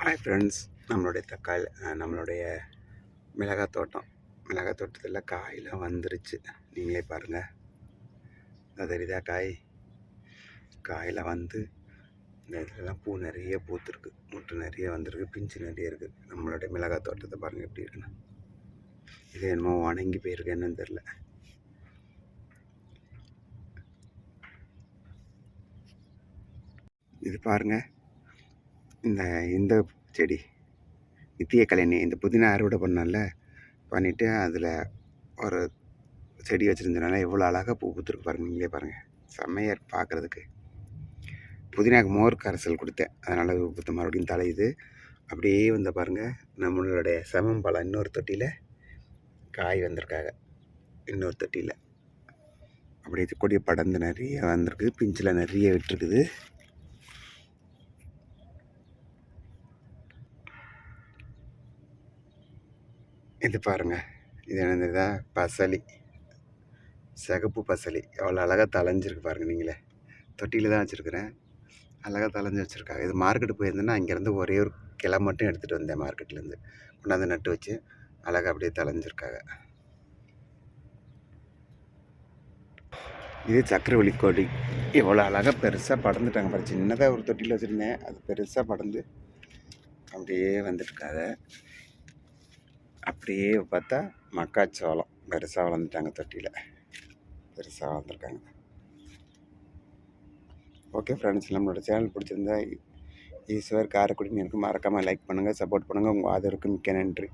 Hi friends நம்மளுடைய தக்காளி நம்மளுடைய மிளகாய் தோட்டம். மிளகாய் தோட்டத்தில் காயெலாம் வந்துருச்சு. நீங்களே பாருங்கள் அது தெரியுதா காய்? காயெல்லாம் வந்து இந்த இதுலலாம் பூ நிறைய பூத்துருக்கு. முட்டு நிறைய வந்திருக்கு. பிஞ்சு நிறைய இருக்குது நம்மளுடைய மிளகாய் தோட்டத்தை பாருங்கள் எப்படி இருக்குன்னு. இது என்னமோ வணங்கி போயிருக்கு. என்னன்னு தெரில இது பாருங்கள் இந்த இந்த செடி. நித்திய கல்யாணி இந்த புதினா அறுவடை பண்ணல பண்ணிவிட்டு அதில் ஒரு செடி வச்சுருந்ததுனால எவ்வளோ அழகாக பூ பூத்துருக்கு பாருங்கள் நீங்களே பாருங்கள் செம்மையாக பார்க்குறதுக்கு புதினாக்கு மோர் கரைசல் கொடுத்தேன். அதனால் அது பூத்த மறுபடியும் தலையுது. அப்படியே வந்து பாருங்கள் நம்மளுடைய செமம்பழம் இன்னொரு தொட்டியில் காய் வந்திருக்காங்க. இன்னொரு தொட்டியில். அப்படியே கொடி படர்ந்து நிறைய வந்திருக்கு பிஞ்சில் நிறைய விட்டுருக்குது. இது பாருங்கள் இது என்னதுதா பசலி. சிகப்பு பசலி. எவ்வளோ அழகாக தலைஞ்சிருக்கு பாருங்கள் நீங்களே. தொட்டியில் தான் வச்சுருக்குறேன். அழகாக தலைஞ்சு வச்சுருக்காங்க. இது மார்க்கெட்டு போயிருந்தேன்னா அங்கேருந்து ஒரே ஒரு கிளை மட்டும் எடுத்துகிட்டு வந்தேன் மார்க்கெட்லேருந்து கொண்டாந்து நட்டு வச்சு அழகாக அப்படியே தலைஞ்சிருக்காங்க இது சக்கரவள்ளி கொடி. எவ்வளோ அழகாக பெருசாக படர்ந்துட்டாங்க பாரு. சின்னதாக ஒரு தொட்டியில் வச்சுருந்தேன். அது பெருசாக படர்ந்து அப்படியே வந்துட்டுருக்காங்க அப்படியே பார்த்தா மக்காச்சோளம். பெருசாக வளர்ந்துட்டாங்க தொட்டியில். பெருசாக வளர்ந்துருக்காங்க. ஓகே ஃப்ரெண்ட்ஸ் நம்மளோட சேனல் பிடிச்சிருந்தா ஈஸ்வர் காரைக்குடி எனக்கு மறக்காமல் லைக் பண்ணுங்கள் சப்போர்ட் பண்ணுங்கள் உங்கள் ஆதரவுக்கு மிக்க நன்றி.